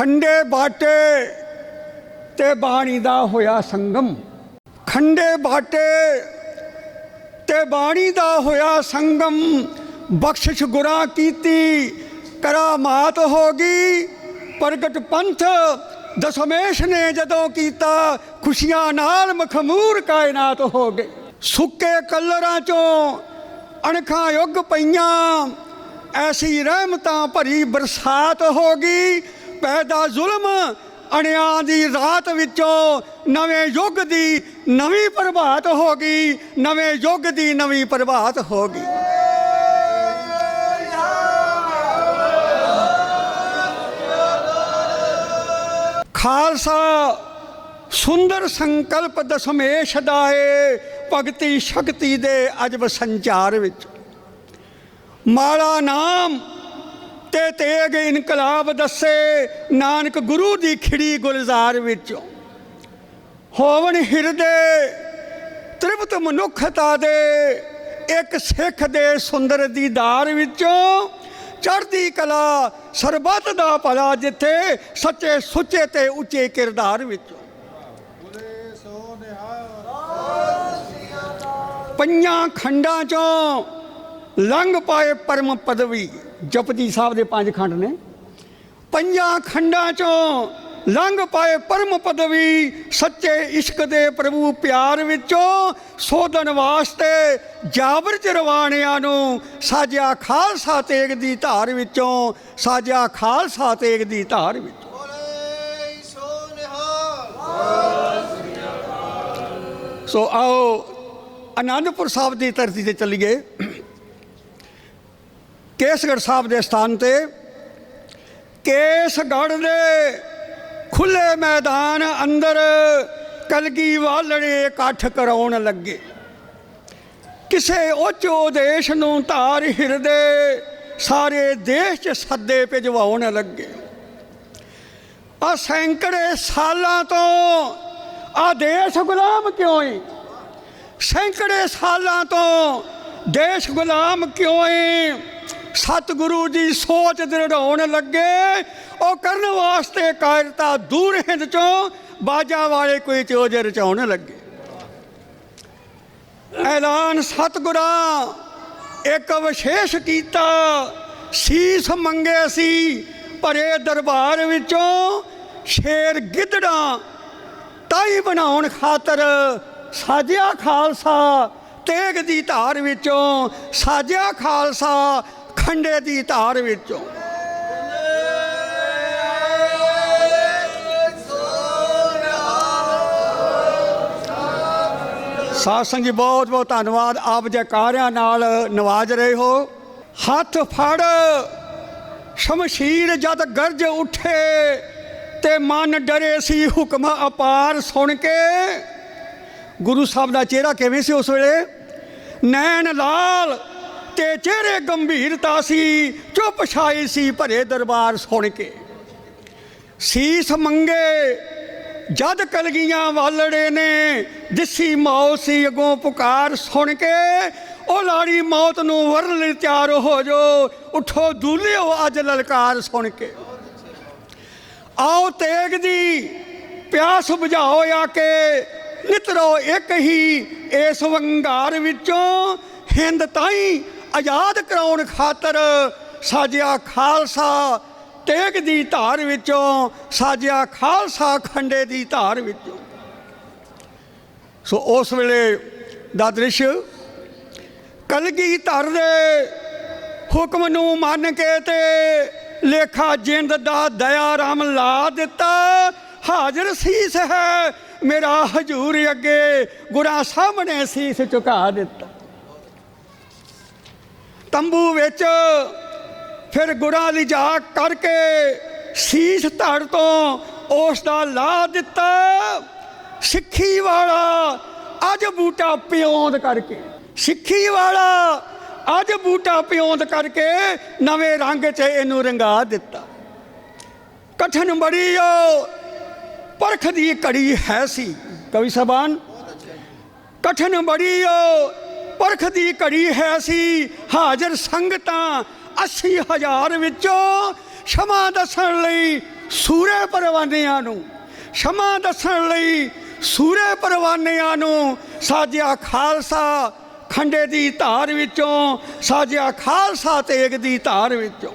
ਖੰਡੇ ਬਾਟੇ ਤੇ ਬਾਣੀ ਦਾ ਹੋਇਆ ਸੰਗਮ। ਖੰਡੇ ਬਾਟੇ ਤੇ ਬਾਣੀ ਦਾ ਹੋਇਆ ਸੰਗਮ। ਬਖਸ਼ਿਸ਼ ਗੁਰਾਂ ਕੀਤੀ, ਕਰਾਮਾਤ ਹੋ ਗਈ। ਪ੍ਰਗਟ ਪੰਥ ਦਸ਼ਮੇਸ਼ ਨੇ ਜਦੋਂ ਕੀਤਾ, ਖੁਸ਼ੀਆਂ ਨਾਲ ਮਖਮੂਰ ਕਾਇਨਾਤ ਹੋ ਗਈ ਸੁੱਕੇ ਕਲਰਾਂ ਚੋਂ ਅਣਖਾਂ ਯੁੱਗ ਪਈਆਂ, ਐਸੀ ਰਹਿਮਤਾਂ ਭਰੀ ਬਰਸਾਤ ਹੋ ਗਈ। ਪੈਦਾ ਜ਼ੁਲਮ ਅਣਿਆਂ ਦੀ ਰਾਤ ਵਿੱਚੋਂ ਨਵੇਂ ਯੁੱਗ ਦੀ ਨਵੀਂ ਪ੍ਰਭਾਤ ਹੋ ਗਈ, ਨਵੇਂ ਯੁੱਗ ਦੀ ਨਵੀਂ ਪ੍ਰਭਾਤ ਹੋ ਗਈ। ਖਾਲਸਾ ਸੁੰਦਰ ਸੰਕਲਪ ਦਸ਼ਮੇਸ਼ ਦਾ ਏ ਭਗਤੀ ਸ਼ਕਤੀ ਦੇ ਅਜਬ ਸੰਚਾਰ ਵਿੱਚ। ਮਾਲਾ ਨਾਮ ਤੇ ਤੇਗ ਇਨਕਲਾਬ ਦੱਸੇ, ਨਾਨਕ ਗੁਰੂ ਦੀ ਖਿੜੀ ਗੁਲਜ਼ਾਰ ਵਿੱਚੋਂ। ਹੋਵਨ ਹਿਰਦੇ, ਤ੍ਰਿਪਤ ਮਨੁੱਖਤਾ ਦੇ ਇੱਕ ਸਿੱਖ ਦੇ ਸੁੰਦਰ ਦੀਦਾਰ ਵਿੱਚੋਂ। ਚੜ੍ਹਦੀ ਕਲਾ ਸਰਬੱਤ ਦਾ ਭਲਾ ਜਿੱਥੇ ਸੱਚੇ ਸੁੱਚੇ ਤੇ ਉੱਚੇ ਕਿਰਦਾਰ ਵਿੱਚੋਂ। ਪੰਜਾਂ ਖੰਡਾਂ ਚੋਂ ਲੰਘ ਪਾਏ ਪਰਮ ਪਦਵੀ। ਜਪਜੀ ਸਾਹਿਬ ਦੇ ਪੰਜ ਖੰਡ ਨੇ। ਪੰਜਾਂ ਖੰਡਾਂ ਚੋਂ ਲੰਘ ਪਾਏ ਪਰਮ ਪਦਵੀ ਸੱਚੇ ਇਸ਼ਕ ਦੇ ਪ੍ਰਭੂ ਪਿਆਰ ਵਿੱਚੋਂ ਸੋਧਨ ਵਾਸਤੇ ਜਾਬਰ ਚ ਰਵਾਣਿਆਂ ਨੂੰ ਸਾਜਿਆ ਖਾਲਸਾ ਤੇਗ ਦੀ ਧਾਰ ਵਿੱਚੋਂ, ਸਾਜਿਆ ਖਾਲਸਾ ਤੇਗ ਦੀ ਧਾਰ ਵਿੱਚੋਂ। ਸੋ ਸੋ ਆਓ ਆਨੰਦਪੁਰ ਸਾਹਿਬ ਦੀ ਧਰਤੀ ਤੇ ਚੱਲੀਏ। ਕੇਸਗੜ੍ਹ ਸਾਹਿਬ ਦੇ ਸਥਾਨ ਤੇ ਕੇਸਗੜ੍ਹ ਦੇ ਖੁੱਲੇ ਮੈਦਾਨ ਅੰਦਰ ਕਲਗੀ ਵਾਲੜੇ ਇਕੱਠ ਕਰਾਉਣ ਲੱਗੇ। ਕਿਸੇ ਉੱਚ ਉਦੇਸ਼ ਨੂੰ ਧਾਰ ਹਿਰਦੇ ਸਾਰੇ ਦੇਸ਼ 'ਚ ਸੱਦੇ ਭਿਜਵਾਉਣ ਲੱਗੇ। ਆ ਸੈਂਕੜੇ ਸਾਲਾਂ ਤੋਂ ਆ ਦੇਸ਼ ਗੁਲਾਮ ਕਿਉਂ ਏ ਸੈਂਕੜੇ ਸਾਲਾਂ ਤੋਂ ਦੇਸ਼ ਗੁਲਾਮ ਕਿਉਂ ਏ ਸਤਿਗੁਰੂ ਦੀ ਸੋਚ ਦ੍ਰਿੜਾਉਣ ਲੱਗੇ। ਉਹ ਕਰਨ ਵਾਸਤੇ ਕਾਇਰਤਾ ਦੂਰ ਹਿੰਦ ਚੋਂ ਬਾਜਾਂ ਵਾਲੇ ਕੋਈ ਚੋਜ ਰਚਾਉਣ ਲੱਗੇ। ਐਲਾਨ ਸਤਿਗੁਰਾਂ, ਇੱਕ ਵਿਸ਼ੇਸ਼ ਕੀਤਾ। ਸੀਸ ਮੰਗੇ ਸੀ ਭਰੇ ਦਰਬਾਰ ਵਿੱਚੋਂ। ਸ਼ੇਰ ਗਿੱਦੜਾਂ ਤਾਈ ਬਣਾਉਣ ਖਾਤਰ ਸਾਜਿਆ ਖਾਲਸਾ ਤੇਗ ਦੀ ਧਾਰ ਵਿੱਚੋਂ। ਸਾਜਿਆ ਖਾਲਸਾ ਖੰਡੇ ਦੀ ਧਾਰ ਵਿੱਚੋਂ। ਸਾਧ ਸੰਗਤ ਜੀ, ਬਹੁਤ ਬਹੁਤ ਧੰਨਵਾਦ। ਆਪ ਜੈਕਾਰਿਆਂ ਨਾਲ ਨਵਾਜ ਰਹੇ ਹੋ। ਹੱਥ ਫੜ। ਸ਼ਮਸ਼ੀਰ ਜਦ ਗਰਜ ਉੱਠੇ ਤੇ ਮਨ ਡਰੇ ਸੀ ਹੁਕਮ ਅਪਾਰ ਸੁਣ ਕੇ। ਗੁਰੂ ਸਾਹਿਬ ਦਾ ਚਿਹਰਾ ਕਿਵੇਂ ਸੀ ਉਸ ਵੇਲੇ? ਨੈਣ ਲਾਲ ਤੇ ਚਿਹਰੇ ਗੰਭੀਰਤਾ ਸੀ, ਚੁੱਪ ਛਾਈ ਸੀ ਭਰੇ ਦਰਬਾਰ ਸੁਣ ਕੇ। ਸੀਸ ਮੰਗੇ, ਜਦ ਕਲਗੀਆਂ ਵਾਲੜੇ ਨੇ ਦਿਸੀ ਮੌਤ ਸੀ ਅਗੋਂ ਪੁਕਾਰ ਸੁਣ ਕੇ, ਉਹ ਲਾੜੀ ਮੌਤ ਨੂੰ ਵਰਨ ਤਿਆਰ ਹੋ ਜੋ, ਉਠੋ ਦੂਲਿਓ ਅੱਜ ਲਲਕਾਰ ਸੁਣ ਕੇ। ਆਓ ਤੇਗ ਦੀ ਪਿਆਸ ਬੁਝਾਓ ਆ ਕੇ ਨਿਤਰੋ ਇੱਕ ਹੀ ਇਸ ਵੰਗਾਰ ਵਿੱਚੋਂ, ਹਿੰਦ ਤਾਈ ਆਜ਼ਾਦ ਕਰਾਉਣ ਖਾਤਰ ਸਾਜਿਆ ਖਾਲਸਾ ਤੇਗ ਦੀ ਧਾਰ ਵਿੱਚੋਂ, ਸਾਜਿਆ ਖਾਲਸਾ ਖੰਡੇ ਦੀ ਧਾਰ ਵਿੱਚੋਂ। ਸੋ ਉਸ ਵੇਲੇ ਦਾ ਦ੍ਰਿਸ਼ ਕਲਗੀ ਧਰ ਦੇ ਹੁਕਮ ਨੂੰ ਮੰਨ ਕੇ ਤੇ ਲੇਖਾ ਜਿੰਦ ਦਾ ਦਇਆ ਰਾਮ ਲਾ ਦਿੱਤਾ। ਹਾਜ਼ਰ ਸੀਸ ਹੈ ਮੇਰਾ ਹਜੂਰ ਅੱਗੇ, ਗੁਰਾਂ ਸਾਹਮਣੇ ਸੀਸ ਝੁਕਾ ਦਿੱਤਾ। ਤੰਬੂ ਵਿੱਚ ਫਿਰ ਗੁਰਾਂ ਲਿਜਾ ਕਰਕੇ ਸੀਸ ਧੜ ਤੋਂ ਉਸ ਦਾ ਲਾ ਦਿੱਤਾ। ਸਿੱਖੀ ਵਾਲਾ ਅੱਜ ਬੂਟਾ ਪਿਉਂਦ ਕਰਕੇ, ਸਿੱਖੀ ਵਾਲਾ ਅੱਜ ਬੂਟਾ ਪਿਉਂਦ ਕਰਕੇ ਨਵੇਂ ਰੰਗ 'ਚ ਇਹਨੂੰ ਰੰਗਾ ਦਿੱਤਾ। ਕਠਨ ਬੜੀ ਓ ਪਰਖ ਦੀ ਕੜੀ ਹੈ ਸੀ। ਕਵੀ ਸਬਾਨ ਕਠਨ ਬੜੀ ਓ ਪਰਖ ਦੀ ਘੜੀ ਹੈ ਸੀ, ਹਾਜ਼ਰ ਸੰਗਤਾਂ 80000 ਵਿੱਚੋਂ ਸ਼ਮਾ ਦੱਸਣ ਲਈ ਸੂਰੇ ਪਰਵਾਨਿਆਂ ਨੂੰ, ਸ਼ਮਾ ਦੱਸਣ ਲਈ ਸੂਰੇ ਪਰਵਾਨਿਆਂ ਨੂੰ ਸਾਜਿਆ ਖਾਲਸਾ ਖੰਡੇ ਦੀ ਧਾਰ ਵਿੱਚੋਂ, ਸਾਜਿਆ ਖਾਲਸਾ ਤੇਗ ਦੀ ਧਾਰ ਵਿੱਚੋਂ।